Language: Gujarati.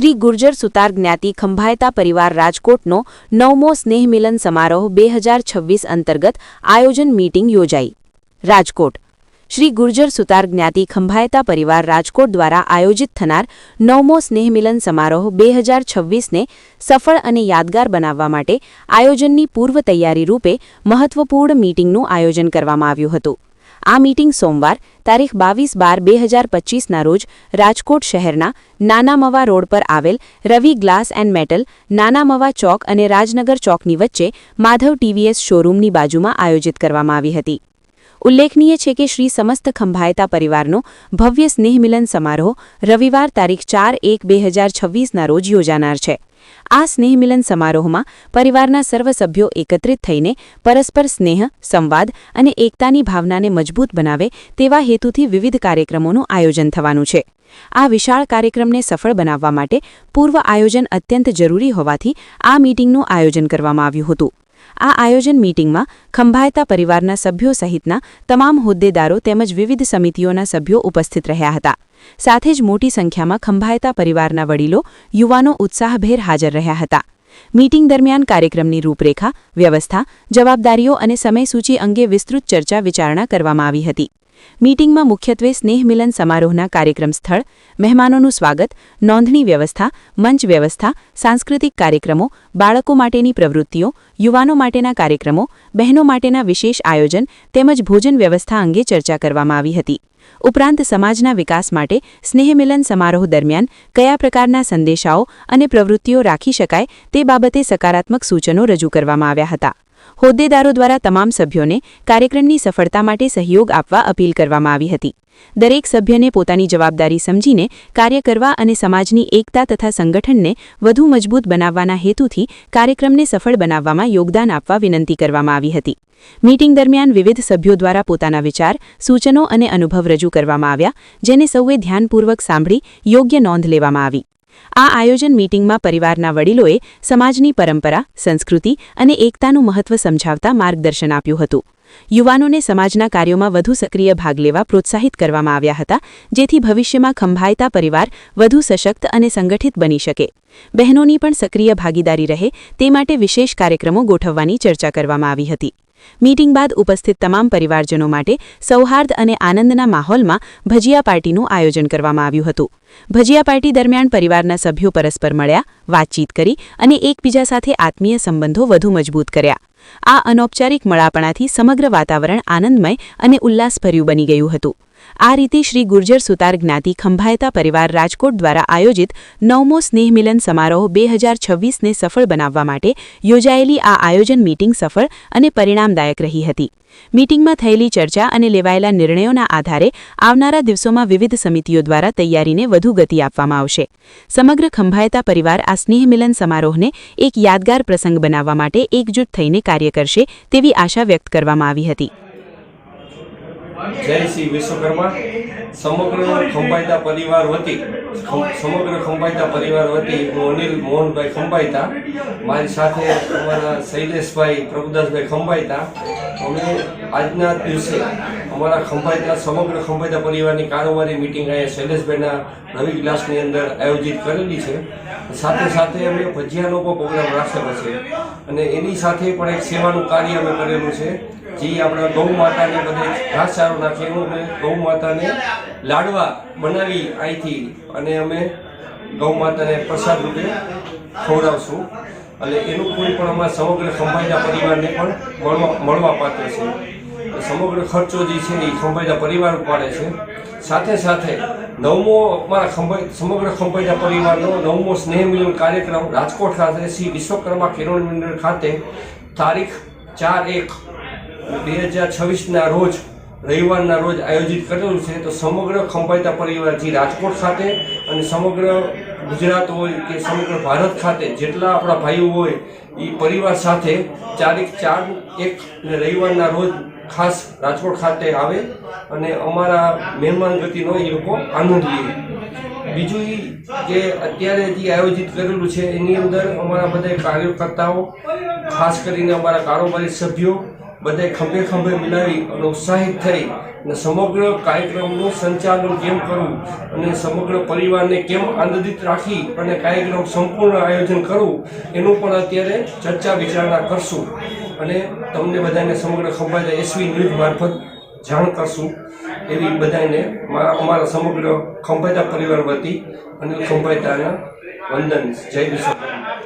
શ્રી ગુર્જર સુતાર જ્ઞાતિ ખંભાયતા પરિવાર રાજકોટનો નવમો સ્નેહમિલન સમારોહ બે હજાર છવ્વીસ અંતર્ગત આયોજન મીટિંગ યોજાઈ. રાજકોટ. શ્રી ગુર્જર સુતાર જ્ઞાતિ ખંભાયતા પરિવાર રાજકોટ દ્વારા આયોજિત થનાર નવમો સ્નેહમિલન સમારોહ બે હજાર છવ્વીસને સફળ અને યાદગાર બનાવવા માટે આયોજનની પૂર્વ તૈયારી રૂપે મહત્વપૂર્ણ મીટિંગનું આયોજન કરવામાં આવ્યું હતું. આ મીટિંગ સોમવાર, તારીખ બાવીસ બાર બે હજાર પચીસના રોજ રાજકોટ શહેરના નાનામવા રોડ પર આવેલ રવિ ગ્લાસ એન્ડ મેટલ નાના મવા ચોક અને રાજનગર ચોકની વચ્ચે માધવ ટીવીએસ શોરૂમની બાજુમાં આયોજિત કરવામાં આવી હતી. ઉલ્લેખનીય છે કે શ્રી સમસ્ત ખંભાયતા પરિવારનો ભવ્ય સ્નેહમિલન સમારોહ રવિવાર તારીખ ચાર એક બે હજાર છવ્વીસના રોજ યોજાનાર છે. આ સ્નેહમિલન સમારોહમાં પરિવારના સર્વ સભ્યો એકત્રિત થઈને પરસ્પર સ્નેહ, સંવાદ અને એકતાની ભાવનાને મજબૂત બનાવે તેવા હેતુથી વિવિધ કાર્યક્રમોનું આયોજન થવાનું છે. આ વિશાળ કાર્યક્રમને સફળ બનાવવા માટે પૂર્વ આયોજન અત્યંત જરૂરી હોવાથી આ મીટિંગનું આયોજન કરવામાં આવ્યું હતું. આ આયોજન મીટિંગમાં ખંભાયતા પરિવારના સભ્યો સહિતના તમામ હોદ્દેદારો તેમજ વિવિધ સમિતિઓના સભ્યો ઉપસ્થિત રહ્યા હતા. સાથે જ મોટી સંખ્યામાં ખંભાયતા પરિવારના વડીલો, યુવાનો ઉત્સાહભેર હાજર રહ્યા હતા. મીટિંગ દરમિયાન કાર્યક્રમની રૂપરેખા, વ્યવસ્થા, જવાબદારીઓ અને સમયસૂચિ અંગે વિસ્તૃત ચર્ચા વિચારણા કરવામાં આવી હતી. મીટિંગમાં મુખ્યત્વે સ્નેહમિલન સમારોહના કાર્યક્રમ સ્થળ, મહેમાનોનું સ્વાગત, નોંધણી વ્યવસ્થા, મંચ વ્યવસ્થા, સાંસ્કૃતિક કાર્યક્રમો, બાળકો માટેની પ્રવૃત્તિઓ, યુવાનો માટેના કાર્યક્રમો, બહેનો માટેના વિશેષ આયોજન તેમજ ભોજન વ્યવસ્થા અંગે ચર્ચા કરવામાં આવી હતી. ઉપરાંત સમાજના વિકાસ માટે સ્નેહમિલન સમારોહ દરમિયાન કયા પ્રકારના સંદેશાઓ અને પ્રવૃત્તિઓ રાખી શકાય તે બાબતે સકારાત્મક સૂચનો રજૂ કરવામાં આવ્યા હતા. હોદ્દેદારો દ્વારા તમામ સભ્યોને કાર્યક્રમની સફળતા માટે સહયોગ આપવા અપીલ કરવામાં આવી હતી. દરેક સભ્યને પોતાની જવાબદારી સમજીને કાર્ય કરવા અને સમાજની એકતા તથા સંગઠનને વધુ મજબૂત બનાવવાના હેતુથી કાર્યક્રમને સફળ બનાવવામાં યોગદાન આપવા વિનંતી કરવામાં આવી હતી. મીટિંગ દરમિયાન વિવિધ સભ્યો દ્વારા પોતાના વિચાર, સૂચનો અને અનુભવ રજૂ કરવામાં આવ્યા, જેને સૌએ ધ્યાનપૂર્વક સાંભળી યોગ્ય નોંધ લેવામાં આવી. આ આયોજન મીટિંગમાં પરિવારના વડીલોએ સમાજની પરંપરા, સંસ્કૃતિ અને એકતાનું મહત્વ સમજાવતા માર્ગદર્શન આપ્યું હતું. યુવાનોને સમાજના કાર્યોમાં વધુ સક્રિય ભાગ લેવા પ્રોત્સાહિત કરવામાં આવ્યા હતા, જેથી ભવિષ્યમાં ખંભાયતા પરિવાર વધુ સશક્ત અને સંગઠિત બની શકે. બહેનોની પણ સક્રિય ભાગીદારી રહે તે માટે વિશેષ કાર્યક્રમો ગોઠવવાની ચર્ચા કરવામાં આવી હતી. મીટિંગ બાદ ઉપસ્થિત તમામ પરિવારજનો માટે સૌહાર્દ અને આનંદના માહોલમાં ભજીયા પાર્ટીનું આયોજન કરવામાં આવ્યું હતું. ભજીયા પાર્ટી દરમિયાન પરિવારના સભ્યો પરસ્પર મળ્યા, વાતચીત કરી અને એકબીજા સાથે આત્મીય સંબંધો વધુ મજબૂત કર્યા. આ અનૌપચારિક મળાપણાથી સમગ્ર વાતાવરણ આનંદમય અને ઉલ્લાસભર્યું બની ગયું હતું. આ રીતે શ્રી ગુર્જર સુતાર જ્ઞાતિ ખંભાયતા પરિવાર રાજકોટ દ્વારા આયોજિત નવમો સ્નેહમિલન સમારોહ બે હજાર છવ્વીસને સફળ બનાવવા માટે યોજાયેલી આ આયોજન મીટિંગ સફળ અને પરિણામદાયક રહી હતી. મીટિંગમાં થયેલી ચર્ચા અને લેવાયેલા નિર્ણયોના આધારે આવનારા દિવસોમાં વિવિધ સમિતિઓ દ્વારા તૈયારીને વધુ ગતિ આપવામાં આવશે. સમગ્ર ખંભાયતા પરિવાર આ સ્નેહમિલન સમારોહને એક યાદગાર પ્રસંગ બનાવવા માટે એકજૂટ થઈને કાર્ય કરશે તેવી આશા વ્યક્ત કરવામાં આવી હતી. જય શ્રી વિશ્વકર્મા. સમગ્ર ખંભાયતા પરિવાર વતી સમગ્ર ખંભાયતા પરિવાર વતી હું અનિલ મોહનભાઈ ખંભાયતા, મારી સાથે અમારા શૈલેષભાઈ પ્રભુદાસભાઈ ખંભાયતા. અમે આજના દિવસે અમારા ખંભાયતા, સમગ્ર ખંભાયતા પરિવારની કારોબારી મિટિંગ અહીંયા શૈલેષભાઈના રવિ ક્લાસની અંદર આયોજિત કરેલી છે. સાથે સાથે અમે ભજીયાનો પણ પ્રોગ્રામ રાખેલો છે. અને એની સાથે પણ એક સેવાનું કાર્ય અમે કરેલું છે. જે આપણા ગૌ માતાને બધે ઘાસચારો નાખી અમે ગૌ માતાને લાડવા બનાવી અહીંથી અને અમે ગૌ માતાને પ્રસાદ રૂપે ખવડાવશું. અને એનું કોઈ પણ અમારા સમગ્ર ખંભાઈના પરિવારને પણ મળવા મળવા પાત્ર છે. સમગ્ર ખર્ચો જે છે એ ખંભાઈના પરિવાર ઉપાડે છે. સાથે સાથે નવમો અમારા ખંભાઈ સમગ્ર ખંભાઈના પરિવારનો નવમો સ્નેહ મિલન કાર્યક્રમ રાજકોટ ખાતે શ્રી વિશ્વકર્મા કિરણ મંડળ ખાતે તારીખ ચાર એક બે હજાર છવ્વીસના રોજ, રવિવારના રોજ આયોજિત કરેલું છે. તો સમગ્ર ખંભાઈતા પરિવાર જે રાજકોટ ખાતે અને સમગ્ર ગુજરાત હોય કે સમગ્ર ભારત ખાતે જેટલા આપણા ભાઈઓ હોય એ પરિવાર સાથે તારીખ ચાર એક રવિવારના રોજ ખાસ રાજકોટ ખાતે આવે અને અમારા મહેમાન ગતિનો એ લોકો આનંદ લે. બીજું એ કે અત્યારે જે આયોજિત કરેલું છે, એની અંદર અમારા બધા કાર્યકર્તાઓ, ખાસ કરીને અમારા કારોબારી સભ્યો, બધાય ખંભે ખંભે મિલાવી અને ઉત્સાહિત થઈ અને સમગ્ર કાર્યક્રમનું સંચાલન કેમ કરવું અને સમગ્ર પરિવારને કેમ આનંદિત રાખી અને કાર્યક્રમ સંપૂર્ણ આયોજન કરવું, એનું પણ અત્યારે ચર્ચા વિચારણા કરશું. અને તમને બધાને સમગ્ર ખંભાતા એસવી ન્યૂઝ મારફત જાણ કરશું એવી બધાને મારા અમારા સમગ્ર ખંભાતા પરિવાર વતી અને ખંભાતાના વંદન. જય વિશ્વકર્મા